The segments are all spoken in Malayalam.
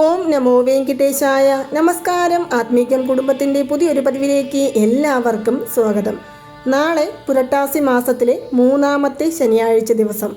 ഓം നമോ വെങ്കിട്ടേശായ. നമസ്കാരം. ആത്മീകം കുടുംബത്തിന്റെ പുതിയൊരു പതിവിലേക്ക് എല്ലാവർക്കും സ്വാഗതം. നാളെ പുരട്ടാസി മാസത്തിലെ മൂന്നാമത്തെ ശനിയാഴ്ച ദിവസം.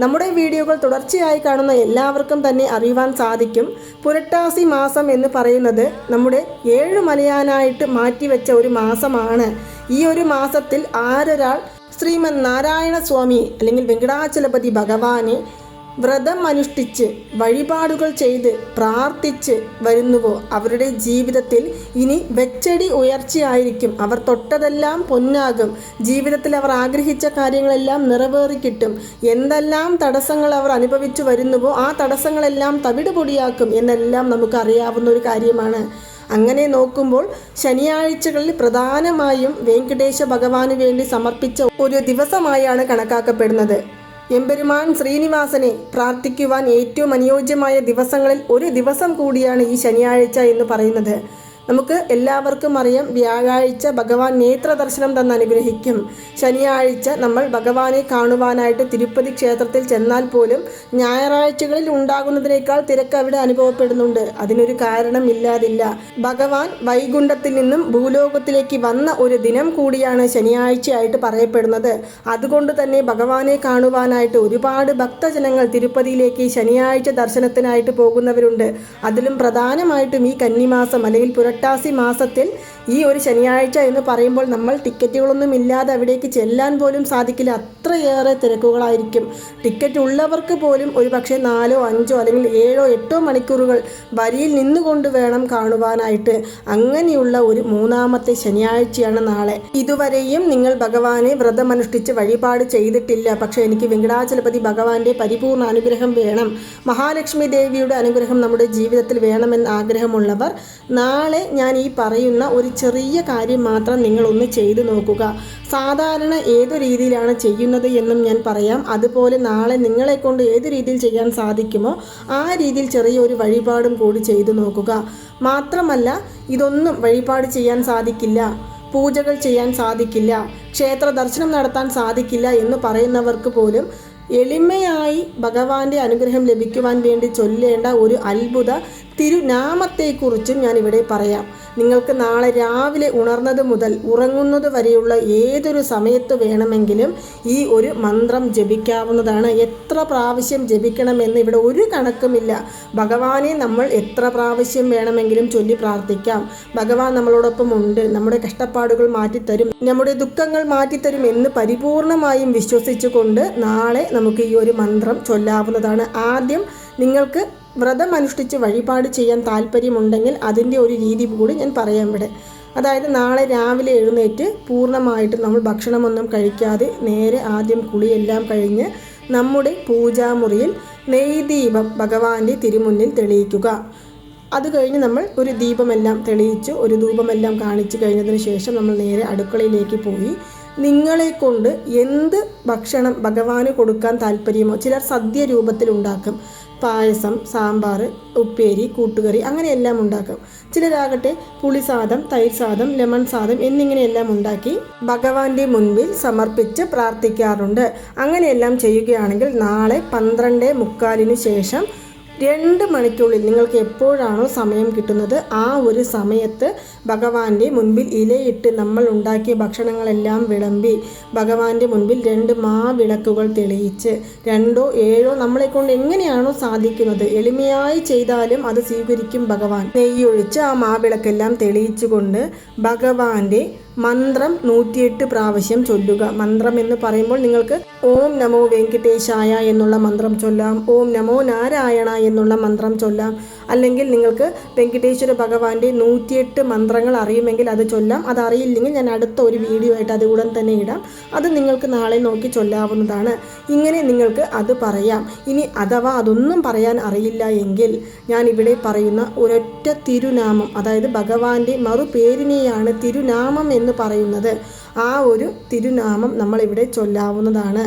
നമ്മുടെ വീഡിയോകൾ തുടർച്ചയായി കാണുന്ന എല്ലാവർക്കും തന്നെ അറിയുവാൻ സാധിക്കും. പുരട്ടാസി മാസം എന്ന് പറയുന്നത് നമ്മുടെ ഏഴ് മലയാനായിട്ട് മാറ്റിവെച്ച ഒരു മാസമാണ്. ഈ ഒരു മാസത്തിൽ ആരൊരാൾ ശ്രീമൻ നാരായണ സ്വാമി അല്ലെങ്കിൽ വെങ്കടാചലപതി ഭഗവാനെ വ്രതം അനുഷ്ഠിച്ച് വഴിപാടുകൾ ചെയ്ത് പ്രാർത്ഥിച്ച് വരുന്നുവോ അവരുടെ ജീവിതത്തിൽ? ഇനി വെച്ചടി ഉയർച്ചയായിരിക്കും. അവർ തൊട്ടതെല്ലാം പൊന്നാകും. ജീവിതത്തിൽ അവർ ആഗ്രഹിച്ച കാര്യങ്ങളെല്ലാം നിറവേറി കിട്ടും എന്തെല്ലാം തടസ്സങ്ങൾ അവർ അനുഭവിച്ചു വരുന്നുവോ ആ തടസ്സങ്ങളെല്ലാം തവിടുപൊടിയാക്കും എന്നെല്ലാം നമുക്ക് അറിയാവുന്ന ഒരു കാര്യമാണ്. അങ്ങനെ നോക്കുമ്പോൾ ശനിയാഴ്ചകളിൽ പ്രധാനമായും വെങ്കടേശ ഭഗവാന് വേണ്ടി സമർപ്പിച്ച ഒരു ദിവസമായാണ് കണക്കാക്കപ്പെടുന്നത്. എമ്പെരുമാൻ ശ്രീനിവാസനെ പ്രാർത്ഥിക്കുവാൻ ഏറ്റവും അനുയോജ്യമായ ദിവസങ്ങളിൽ ഒരു ദിവസം കൂടിയാണ് ഈ ശനിയാഴ്ച എന്ന് പറയുന്നത്. നമുക്ക് എല്ലാവർക്കും അറിയാം വ്യാഴാഴ്ച ഭഗവാൻ നേത്ര ദർശനം തന്ന് അനുഗ്രഹിക്കും. ശനിയാഴ്ച നമ്മൾ ഭഗവാനെ കാണുവാനായിട്ട് തിരുപ്പതി ക്ഷേത്രത്തിൽ ചെന്നാൽ പോലും ഞായറാഴ്ചകളിൽ ഉണ്ടാകുന്നതിനേക്കാൾ തിരക്ക് അവിടെ അനുഭവപ്പെടുന്നുണ്ട്. അതിനൊരു കാരണം ഇല്ലാതില്ല. ഭഗവാൻ വൈകുണ്ഠത്തിൽ നിന്നും ഭൂലോകത്തിലേക്ക് വന്ന ഒരു ദിനം കൂടിയാണ് ശനിയാഴ്ചയായിട്ട് പറയപ്പെടുന്നത്. അതുകൊണ്ട് തന്നെ ഭഗവാനെ കാണുവാനായിട്ട് ഒരുപാട് ഭക്തജനങ്ങൾ തിരുപ്പതിയിലേക്ക് ശനിയാഴ്ച ദർശനത്തിനായിട്ട് പോകുന്നവരുണ്ട്. അതിലും പ്രധാനമായിട്ടും ഈ കന്നിമാസം അല്ലെങ്കിൽ പുരട്ടാസി മാസത്തിൽ ഈ ഒരു ശനിയാഴ്ച എന്ന് പറയുമ്പോൾ നമ്മൾ ടിക്കറ്റുകളൊന്നും ഇല്ലാതെ അവിടേക്ക് ചെല്ലാൻ പോലും സാധിക്കില്ല. അത്രയേറെ തിരക്കുകളായിരിക്കും. ടിക്കറ്റ് ഉള്ളവർക്ക് പോലും ഒരു പക്ഷേ നാലോ അഞ്ചോ അല്ലെങ്കിൽ ഏഴോ എട്ടോ മണിക്കൂറുകൾ വരിയിൽ നിന്നുകൊണ്ട് വേണം കാണുവാനായിട്ട്. അങ്ങനെയുള്ള ഒരു മൂന്നാമത്തെ ശനിയാഴ്ചയാണ് നാളെ. ഇതുവരെയും നിങ്ങൾ ഭഗവാനെ വ്രതമനുഷ്ഠിച്ച് വഴിപാട് ചെയ്തിട്ടില്ല. പക്ഷേ എനിക്ക് വെങ്കടാചലപതി ഭഗവാന്റെ പരിപൂർണ അനുഗ്രഹം വേണം. മഹാലക്ഷ്മി ദേവിയുടെ അനുഗ്രഹം നമ്മുടെ ജീവിതത്തിൽ വേണമെന്ന് ആഗ്രഹമുള്ളവർ നാളെ ഞാൻ ഈ പറയുന്ന ഒരു ചെറിയ കാര്യം മാത്രം നിങ്ങൾ ഒന്ന് ചെയ്തു നോക്കുക. സാധാരണ ഏതു രീതിയിലാണ് ചെയ്യുന്നത് എന്നും ഞാൻ പറയാം. അതുപോലെ നാളെ നിങ്ങളെ കൊണ്ട് ഏത് രീതിയിൽ ചെയ്യാൻ സാധിക്കുമോ ആ രീതിയിൽ ചെറിയൊരു വഴിപാടും കൂടി ചെയ്തു നോക്കുക. മാത്രമല്ല ഇതൊന്നും വഴിപാട് ചെയ്യാൻ സാധിക്കില്ല പൂജകൾ ചെയ്യാൻ സാധിക്കില്ല ക്ഷേത്ര ദർശനം നടത്താൻ സാധിക്കില്ല എന്ന് പറയുന്നവർക്ക് പോലും എളിമയായി ഭഗവാന്റെ അനുഗ്രഹം ലഭിക്കുവാൻ വേണ്ടി ചൊല്ലേണ്ട ഒരു അത്ഭുത തിരുനാമത്തെക്കുറിച്ചും ഞാൻ ഇവിടെ പറയാം. നിങ്ങൾക്ക് നാളെ രാവിലെ ഉണർന്നത് മുതൽ ഉറങ്ങുന്നത് വരെയുള്ള ഏതൊരു സമയത്ത് വേണമെങ്കിലും ഈ ഒരു മന്ത്രം ജപിക്കാവുന്നതാണ്. എത്ര പ്രാവശ്യം ജപിക്കണമെന്ന് ഇവിടെ ഒരു കണക്കുമില്ല. ഭഗവാനെ നമ്മൾ എത്ര പ്രാവശ്യം വേണമെങ്കിലും ചൊല്ലി പ്രാർത്ഥിക്കാം. ഭഗവാൻ നമ്മളോടൊപ്പം ഉണ്ട്. നമ്മുടെ കഷ്ടപ്പാടുകൾ മാറ്റിത്തരും. നമ്മുടെ ദുഃഖങ്ങൾ മാറ്റിത്തരും എന്ന് പരിപൂർണമായും വിശ്വസിച്ചുകൊണ്ട് നാളെ നമുക്ക് ഈ ഒരു മന്ത്രം ചൊല്ലാവുന്നതാണ്. ആദ്യം നിങ്ങൾക്ക് വ്രതം അനുഷ്ഠിച്ച് വഴിപാട് ചെയ്യാൻ താല്പര്യമുണ്ടെങ്കിൽ അതിന്റെ ഒരു രീതി കൂടി ഞാൻ പറയാം ഇവിടെ. അതായത് നാളെ രാവിലെ എഴുന്നേറ്റ് പൂർണമായിട്ട് നമ്മൾ ഭക്ഷണമൊന്നും കഴിക്കാതെ നേരെ ആദ്യം കുളിയെല്ലാം കഴിഞ്ഞ് നമ്മുടെ പൂജാമുറിയിൽ നെയ്ദീപം ഭഗവാന്റെ തിരുമുന്നിൽ തെളിയിക്കുക. അത് കഴിഞ്ഞ് നമ്മൾ ഒരു ദീപമെല്ലാം തെളിയിച്ച് ഒരു ധൂപമെല്ലാം കാണിച്ചു കഴിഞ്ഞതിന് ശേഷം നമ്മൾ നേരെ അടുക്കളയിലേക്ക് പോയി. നിങ്ങളെ കൊണ്ട് എന്ത് ഭക്ഷണം ഭഗവാന് കൊടുക്കാൻ താല്പര്യമോ ചിലർ സദ്യ രൂപത്തിൽ ഉണ്ടാക്കും പായസം സാമ്പാർ ഉപ്പേരി കൂട്ടുകറി അങ്ങനെയെല്ലാം ഉണ്ടാക്കും. ചിലരാകട്ടെ പുളിസാദം തൈര് സാദം ലെമൺ സാദം എന്നിങ്ങനെയെല്ലാം ഉണ്ടാക്കി ഭഗവാന്റെ മുൻപിൽ സമർപ്പിച്ച് പ്രാർത്ഥിക്കാറുണ്ട്. അങ്ങനെയെല്ലാം ചെയ്യുകയാണെങ്കിൽ നാളെ പന്ത്രണ്ട് മുക്കാലിന് ശേഷം രണ്ട് മണിക്കുള്ളിൽ നിങ്ങൾക്ക് എപ്പോഴാണോ സമയം കിട്ടുന്നത് ആ ഒരു സമയത്ത് ഭഗവാന്റെ മുൻപിൽ ഇലയിട്ട് നമ്മൾ ഉണ്ടാക്കിയ ഭക്ഷണങ്ങളെല്ലാം വിളമ്പി ഭഗവാന്റെ മുൻപിൽ രണ്ട് മാവിളക്കുകൾ തെളിയിച്ച് രണ്ടോ ഏഴോ നമ്മളെ കൊണ്ട് എങ്ങനെയാണോ സാധിക്കുന്നത് എളിമയായി ചെയ്താലും അത് സ്വീകരിക്കും ഭഗവാൻ. നെയ്യൊഴിച്ച് ആ മാവിളക്കെല്ലാം തെളിയിച്ചുകൊണ്ട് ഭഗവാന്റെ മന്ത്രം നൂറ്റിയെട്ട് പ്രാവശ്യം ചൊല്ലുക. മന്ത്രം എന്ന് പറയുമ്പോൾ നിങ്ങൾക്ക് ഓം നമോ വെങ്കിട്ടേശായ എന്നുള്ള മന്ത്രം ചൊല്ലാം ഓം നമോ നാരായണ എന്നുള്ള മന്ത്രം ചൊല്ലാം അല്ലെങ്കിൽ നിങ്ങൾക്ക് വെങ്കിട്ടേശ്വര ഭഗവാന്റെ നൂറ്റിയെട്ട് മന്ത്രങ്ങൾ അറിയുമെങ്കിൽ അത് ചൊല്ലാം. അത് അറിയില്ലെങ്കിൽ ഞാൻ അടുത്ത ഒരു വീഡിയോ ആയിട്ട് അത് ഉടൻ തന്നെ ഇടാം. അത് നിങ്ങൾക്ക് നാളെ നോക്കി ചൊല്ലാവുന്നതാണ്. ഇങ്ങനെ നിങ്ങൾക്ക് അത് പറയാം. ഇനി അഥവാ അതൊന്നും പറയാൻ അറിയില്ല എങ്കിൽ ഞാൻ ഇവിടെ പറയുന്ന ഒരൊറ്റ തിരുനാമം അതായത് ഭഗവാന്റെ മറുപേരിനെയാണ് തിരുനാമം എന്ന് പറയുന്നത്. ആ ഒരു തിരുനാമം നമ്മളിവിടെ ചൊല്ലാവുന്നതാണ്.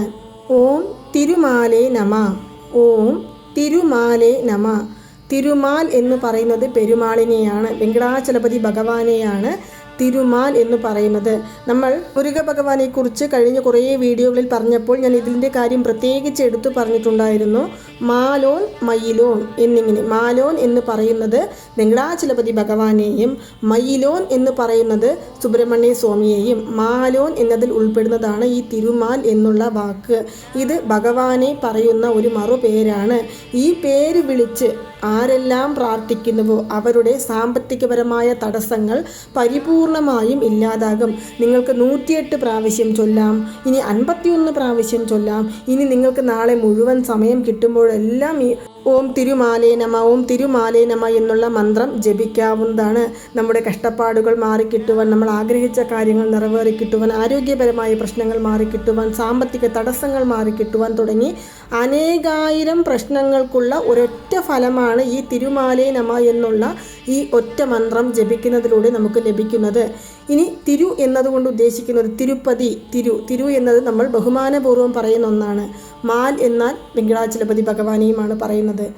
ഓം തിരുമാലേ നമ. ഓം തിരുമാലേ നമ. തിരുമാൽ എന്ന് പറയുന്നത് പെരുമാളിനെയാണ്. വെങ്കടാചലപതി ഭഗവാനെയാണ്. തിരുമാൽ എന്ന് പറയുന്നത്. നമ്മൾ മുരുക ഭഗവാനെ കുറിച്ച് കഴിഞ്ഞ കുറേ വീഡിയോകളിൽ പറഞ്ഞപ്പോൾ ഞാൻ ഇതിന്റെ കാര്യം പ്രത്യേകിച്ച് എടുത്തു പറഞ്ഞിട്ടുണ്ടായിരുന്നു. മാലോൻ മയിലോൻ എന്നിങ്ങനെ. മാലോൻ എന്ന് പറയുന്നത് വെങ്കടാചലപതി ഭഗവാനെയും മയിലോൻ എന്ന് പറയുന്നത് സുബ്രഹ്മണ്യ സ്വാമിയെയും മാലോൻ എന്നതിൽ ഉൾപ്പെടുന്നതാണ് ഈ തിരുമാൽ എന്നുള്ള വാക്ക്. ഇത് ഭഗവാനെ പറയുന്ന ഒരു മറുപേരാണ്. ഈ പേര് വിളിച്ച് ആരെല്ലാം പ്രാർത്ഥിക്കുന്നുവോ അവരുടെ സാമ്പത്തികപരമായ തടസ്സങ്ങൾ പരിപൂർണമായും ഇല്ലാതാകും. നിങ്ങൾക്ക് നൂറ്റിയെട്ട് പ്രാവശ്യം ചൊല്ലാം. ഇനി അൻപത്തിയൊന്ന് പ്രാവശ്യം ചൊല്ലാം. ഇനി നിങ്ങൾക്ക് നാളെ മുഴുവൻ സമയം കിട്ടുമ്പോഴെല്ലാം ഈ ഓം തിരുമാലേ നമ ഓം തിരുമാലേ നമ എന്നുള്ള മന്ത്രം ജപിക്കാവുന്നതാണ്. നമ്മുടെ കഷ്ടപ്പാടുകൾ മാറിക്കിട്ടുവാൻ നമ്മൾ ആഗ്രഹിച്ച കാര്യങ്ങൾ നിറവേറിക്കിട്ടുവാൻ ആരോഗ്യപരമായ പ്രശ്നങ്ങൾ മാറിക്കിട്ടുവാൻ സാമ്പത്തിക തടസ്സങ്ങൾ മാറിക്കിട്ടുവാൻ തുടങ്ങി അനേകായിരം പ്രശ്നങ്ങൾക്കുള്ള ഒരൊറ്റ ഫലമാണ് ഈ തിരുമാലേ നമ എന്നുള്ള ഈ ഒറ്റ മന്ത്രം ജപിക്കുന്നതിലൂടെ നമുക്ക് ലഭിക്കുന്നത്. ഇനി തിരു എന്നതുകൊണ്ട് ഉദ്ദേശിക്കുന്നത് തിരുപ്പതി തിരു തിരു എന്നത് നമ്മൾ ബഹുമാനപൂർവം പറയുന്ന ഒന്നാണ്. മാൽ എന്നാൽ വെങ്കടാചലപതി ഭഗവാനെയുമാണ് പറയുന്നത്.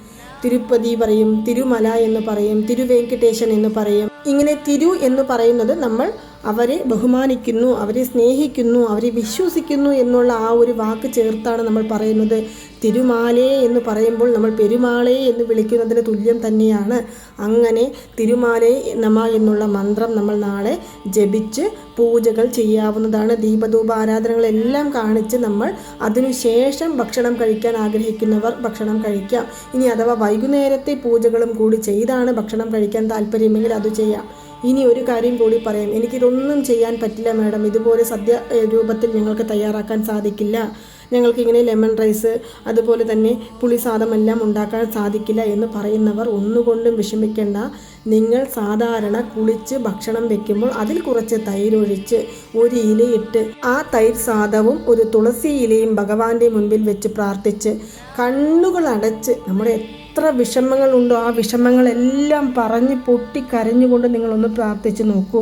തിരുപ്പതി പറയും തിരുമല എന്ന് പറയും തിരുവേങ്കടേശൻ എന്ന് പറയും. ഇങ്ങനെ തിരു എന്ന് പറയുന്നത് നമ്മൾ അവരെ ബഹുമാനിക്കുന്നു അവരെ സ്നേഹിക്കുന്നു അവരെ വിശ്വസിക്കുന്നു എന്നുള്ള ആ ഒരു വാക്ക് ചേർത്താണ് നമ്മൾ പറയുന്നത്. തിരുമാലേ എന്ന് പറയുമ്പോൾ നമ്മൾ പെരുമാളേ എന്ന് വിളിക്കുന്നതിന് തുല്യം തന്നെയാണ്. അങ്ങനെ തിരുമാലേ നമ എന്നുള്ള മന്ത്രം നമ്മൾ നാളെ ജപിച്ച് പൂജകൾ ചെയ്യാവുന്നതാണ്. ദീപധൂപ ആരാധനകളെല്ലാം കാണിച്ച് നമ്മൾ അതിനുശേഷം ഭക്ഷണം കഴിക്കാൻ ആഗ്രഹിക്കുന്നവർ ഭക്ഷണം കഴിക്കാം. ഇനി അഥവാ വൈകുന്നേരത്തെ പൂജകളും കൂടി ചെയ്താണ് ഭക്ഷണം കഴിക്കാൻ താല്പര്യമെങ്കിൽ അത് ചെയ്യാം. ഇനി ഒരു കാര്യം കൂടി പറയാം. എനിക്കിതൊന്നും ചെയ്യാൻ പറ്റില്ല മാഡം. ഇതുപോലെ സദ്യ രൂപത്തിൽ ഞങ്ങൾക്ക് തയ്യാറാക്കാൻ സാധിക്കില്ല. ഞങ്ങൾക്കിങ്ങനെ ലെമൺ റൈസ് അതുപോലെ തന്നെ പുളിസാദമെല്ലാം ഉണ്ടാക്കാൻ സാധിക്കില്ല എന്ന് പറയുന്നവർ ഒന്നുകൊണ്ടും വിഷമിക്കേണ്ട. നിങ്ങൾ സാധാരണ കുളിച്ച് ഭക്ഷണം വെക്കുമ്പോൾ അതിൽ കുറച്ച് തൈരൊഴിച്ച് ഒരു ഇലയിട്ട് ആ തൈര് സാദവും ഒരു തുളസി ഇലയും ഭഗവാന്റെ മുൻപിൽ വെച്ച് പ്രാർത്ഥിച്ച് കണ്ണുകൾ അടച്ച് നമ്മുടെ എത്ര വിഷമങ്ങളുണ്ടോ ആ വിഷമങ്ങളെല്ലാം പറഞ്ഞ് പൊട്ടി കരഞ്ഞുകൊണ്ട് നിങ്ങളൊന്ന് പ്രാർത്ഥിച്ച് നോക്കൂ.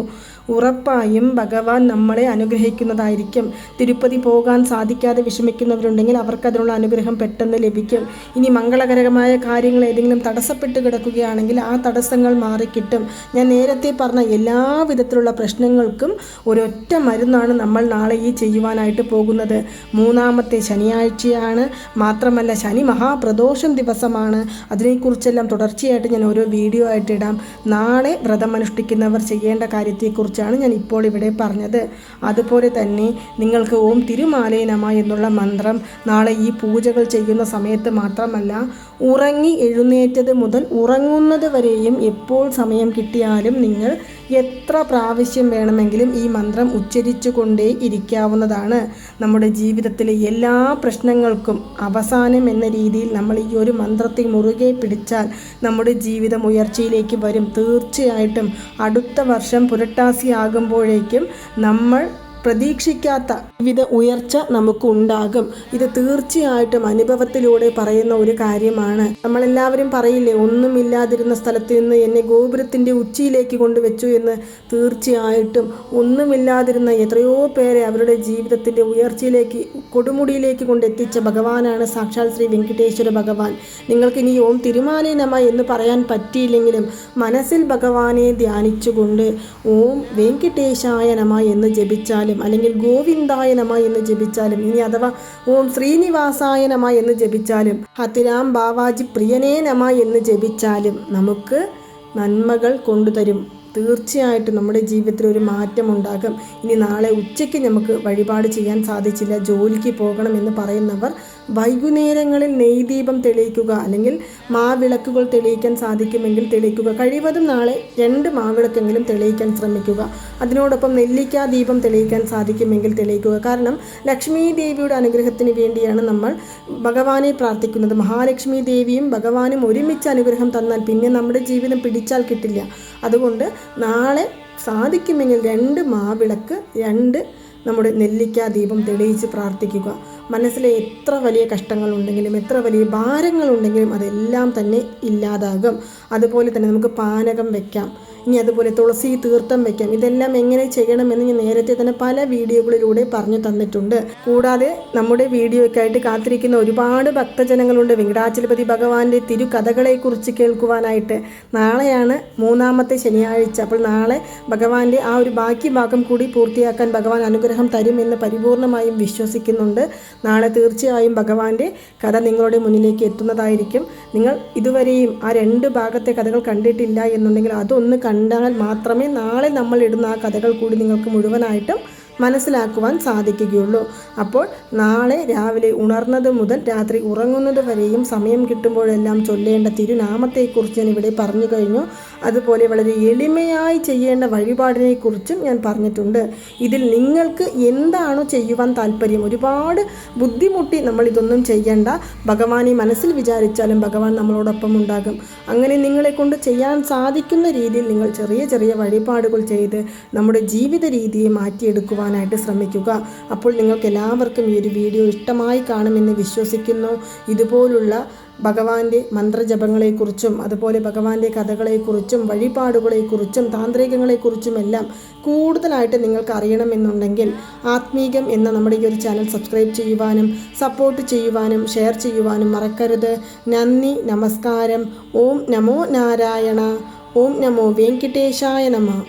ഉറപ്പായും ഭഗവാൻ നമ്മളെ അനുഗ്രഹിക്കുന്നതായിരിക്കും. തിരുപ്പതി പോകാൻ സാധിക്കാതെ വിഷമിക്കുന്നവരുണ്ടെങ്കിൽ അവർക്ക് അതിനുള്ള അനുഗ്രഹം പെട്ടെന്ന് ലഭിക്കും. ഇനി മംഗളകരമായ കാര്യങ്ങൾ ഏതെങ്കിലും തടസ്സപ്പെട്ട് കിടക്കുകയാണെങ്കിൽ ആ തടസ്സങ്ങൾ മാറിക്കിട്ടും. ഞാൻ നേരത്തെ പറഞ്ഞ എല്ലാ വിധത്തിലുള്ള പ്രശ്നങ്ങൾക്കും ഒരൊറ്റ മരുന്നാണ് നമ്മൾ നാളെ ഈ ചെയ്യുവാനായിട്ട് പോകുന്നത്. മൂന്നാമത്തെ ശനിയാഴ്ചയാണ്. മാത്രമല്ല ശനി മഹാപ്രദോഷം ദിവസമാണ്. അതിനെക്കുറിച്ചെല്ലാം തുടർച്ചയായിട്ട് ഞാൻ ഓരോ വീഡിയോ ആയിട്ട് ഇടാം. നാളെ വ്രതമനുഷ്ഠിക്കുന്നവർ ചെയ്യേണ്ട കാര്യത്തെക്കുറിച്ചാണ് ഞാൻ ഇപ്പോൾ ഇവിടെ പറഞ്ഞത്. അതുപോലെ തന്നെ നിങ്ങൾക്ക് ഓം തിരുമാലയനമ എന്നുള്ള മന്ത്രം നാളെ ഈ പൂജകൾ ചെയ്യുന്ന സമയത്ത് മാത്രമല്ല ഉറങ്ങി എഴുന്നേറ്റത് മുതൽ ഉറങ്ങുന്നത് വരെയും എപ്പോൾ സമയം കിട്ടിയാലും നിങ്ങൾ എത്ര പ്രാവശ്യം വേണമെങ്കിലും ഈ മന്ത്രം ഉച്ചരിച്ചു കൊണ്ടേ ഇരിക്കാവുന്നതാണ്. നമ്മുടെ ജീവിതത്തിലെ എല്ലാ പ്രശ്നങ്ങൾക്കും അവസാനം എന്ന രീതിയിൽ നമ്മൾ ഈ ഒരു മന്ത്രത്തെ മുറുകെ പിടിച്ചാൽ നമ്മുടെ ജീവിതം ഉയർച്ചയിലേക്ക് വരും. തീർച്ചയായിട്ടും അടുത്ത വർഷം പുരട്ടാസി ആകുമ്പോഴേക്കും നമ്മൾ പ്രതീക്ഷിക്കാത്ത വിധ ഉയർച്ച നമുക്ക് ഉണ്ടാകും ഇത് തീർച്ചയായിട്ടും അനുഭവത്തിലൂടെ പറയുന്ന ഒരു കാര്യമാണ്. നമ്മളെല്ലാവരും പറയില്ലേ ഒന്നുമില്ലാതിരുന്ന സ്ഥലത്ത് നിന്ന് എന്നെ ഗോപുരത്തിന്റെ ഉച്ചിയിലേക്ക് കൊണ്ടുവച്ചു എന്ന്. തീർച്ചയായിട്ടും ഒന്നുമില്ലാതിരുന്ന എത്രയോ പേരെ അവരുടെ ജീവിതത്തിന്റെ ഉയർച്ചയിലേക്ക് കൊടുമുടിയിലേക്ക് കൊണ്ടെത്തിച്ച ഭഗവാനാണ് സാക്ഷാൽ ശ്രീ വെങ്കടേശ്വര ഭഗവാൻ. നിങ്ങൾക്ക് ഇനി ഓം തിരുമാലേനമ എന്ന് പറയാൻ പറ്റിയില്ലെങ്കിലും മനസ്സിൽ ഭഗവാനെ ധ്യാനിച്ചുകൊണ്ട് ഓം വെങ്കടേശായ നമ എന്ന് ജപിച്ചാലും അല്ലെങ്കിൽ ഗോവിന്ദായ നമ എന്ന് ജപിച്ചാലും ഇനി അഥവാ ഓം ശ്രീനിവാസായ നമ എന്ന് ജപിച്ചാലും ഹത്തിരാം ബാവാജി പ്രിയനേ നമ എന്ന് ജപിച്ചാലും നമുക്ക് നന്മകൾ കൊണ്ടുതരും തീർച്ചയായിട്ടും നമ്മുടെ ജീവിതത്തിൽ ഒരു മാറ്റം ഉണ്ടാകും. ഇനി നാളെ ഉച്ചയ്ക്ക് നമുക്ക് വഴിപാട് ചെയ്യാൻ സാധിച്ചില്ല. ജോലിക്ക് പോകണമെന്ന് പറയുന്നവർ വൈകുന്നേരങ്ങളിൽ നെയ്ദീപം തെളിയിക്കുക അല്ലെങ്കിൽ മാവിളക്കുകൾ തെളിയിക്കാൻ സാധിക്കുമെങ്കിൽ തെളിയിക്കുക. കഴിവതും നാളെ രണ്ട് മാവിളക്കെങ്കിലും തെളിയിക്കാൻ ശ്രമിക്കുക. അതിനോടൊപ്പം നെല്ലിക്കാ ദീപം തെളിയിക്കാൻ സാധിക്കുമെങ്കിൽ തെളിയിക്കുക. കാരണം ലക്ഷ്മി ദേവിയുടെ അനുഗ്രഹത്തിന് വേണ്ടിയാണ് നമ്മൾ ഭഗവാനെ പ്രാർത്ഥിക്കുന്നത്. മഹാലക്ഷ്മി ദേവിയും ഭഗവാനും ഒരുമിച്ച് അനുഗ്രഹം തന്നാൽ പിന്നെ നമ്മുടെ ജീവിതം പിടിച്ചാൽ കിട്ടില്ല. അതുകൊണ്ട് നാളെ സാധിക്കുമെങ്കിൽ രണ്ട് മാവിളക്ക് രണ്ട് നമ്മുടെ നെല്ലിക്കാ ദീപം തെളിയിച്ച് പ്രാർത്ഥിക്കുക. മനസ്സിലെ എത്ര വലിയ കഷ്ടങ്ങളുണ്ടെങ്കിലും എത്ര വലിയ ഭാരങ്ങളുണ്ടെങ്കിലും അതെല്ലാം തന്നെ ഇല്ലാതാകും. അതുപോലെ തന്നെ നമുക്ക് പാനകം വെക്കാം. ഇനി അതുപോലെ തുളസി തീർത്ഥം വെക്കാം. ഇതെല്ലാം എങ്ങനെ ചെയ്യണമെന്ന് ഞാൻ നേരത്തെ തന്നെ പല വീഡിയോകളിലൂടെ പറഞ്ഞു തന്നിട്ടുണ്ട്. കൂടാതെ നമ്മുടെ വീഡിയോയ്ക്കായിട്ട് കാത്തിരിക്കുന്ന ഒരുപാട് ഭക്തജനങ്ങളുണ്ട്. വെങ്കടാചലപതി ഭഗവാന്റെ തിരുകഥകളെക്കുറിച്ച് കേൾക്കുവാനായിട്ട് നാളെയാണ് മൂന്നാമത്തെ ശനിയാഴ്ച. അപ്പോൾ നാളെ ഭഗവാന്റെ ആ ഒരു ബാക്കി ഭാഗം കൂടി പൂർത്തിയാക്കാൻ ഭഗവാൻ അനുഗ്രഹം തരുമെന്ന് പരിപൂർണമായും വിശ്വസിക്കുന്നുണ്ട്. നാളെ തീർച്ചയായും ഭഗവാന്റെ കഥ നിങ്ങളുടെ മുന്നിലേക്ക് എത്തുന്നതായിരിക്കും. നിങ്ങൾ ഇതുവരെയും ആ രണ്ട് ഭാഗത്തെ കഥകൾ കണ്ടിട്ടില്ല എന്നുണ്ടെങ്കിൽ അതൊന്ന് കണ്ടാൽ മാത്രമേ നാളെ നമ്മൾ ഇടുന്ന ആ കഥകൾ കൂടി നിങ്ങൾക്ക് മുഴുവനായിട്ടും മനസ്സിലാക്കുവാൻ സാധിക്കുകയുള്ളൂ. അപ്പോൾ നാളെ രാവിലെ ഉണർന്നത് മുതൽ രാത്രി ഉറങ്ങുന്നത് വരെയും സമയം കിട്ടുമ്പോഴെല്ലാം ചൊല്ലേണ്ട തിരുനാമത്തെക്കുറിച്ച് ഞാൻ ഇവിടെ പറഞ്ഞു കഴിഞ്ഞു. അതുപോലെ വളരെ എളിമയായി ചെയ്യേണ്ട വഴിപാടിനെക്കുറിച്ചും ഞാൻ പറഞ്ഞിട്ടുണ്ട്. ഇതിൽ നിങ്ങൾക്ക് എന്താണോ ചെയ്യുവാൻ താല്പര്യം ഒരുപാട് ബുദ്ധിമുട്ടി നമ്മൾ ഇതൊന്നും ചെയ്യേണ്ട. ഭഗവാനെ മനസ്സിൽ വിചാരിച്ചാലും ഭഗവാൻ നമ്മളോടൊപ്പം ഉണ്ടാകും. അങ്ങനെ നിങ്ങളെ കൊണ്ട് ചെയ്യാൻ സാധിക്കുന്ന രീതിയിൽ നിങ്ങൾ ചെറിയ ചെറിയ വഴിപാടുകൾ ചെയ്ത് നമ്മുടെ ജീവിത രീതിയെ മാറ്റിയെടുക്കുവാനായിട്ട് ശ്രമിക്കുക. അപ്പോൾ നിങ്ങൾക്ക് എല്ലാവർക്കും ഈ ഒരു വീഡിയോ ഇഷ്ടമായി കാണുമെന്ന് വിശ്വസിക്കുന്നു. ഇതുപോലുള്ള ഭഗവാന്റെ മന്ത്രജപങ്ങളെക്കുറിച്ചും അതുപോലെ ഭഗവാന്റെ കഥകളെക്കുറിച്ചും വഴിപാടുകളെക്കുറിച്ചും താന്ത്രികങ്ങളെക്കുറിച്ചും എല്ലാം കൂടുതലായിട്ട് നിങ്ങൾക്ക് അറിയണമെന്നുണ്ടെങ്കിൽ ആത്മീകം എന്ന നമ്മുടെ ഈ ഒരു ചാനൽ സബ്സ്ക്രൈബ് ചെയ്യുവാനും സപ്പോർട്ട് ചെയ്യുവാനും ഷെയർ ചെയ്യുവാനും മറക്കരുത്. നന്ദി നമസ്കാരം. ഓം നമോ നാരായണ. ഓം നമോ വെങ്കിട്ടേശായ നമ.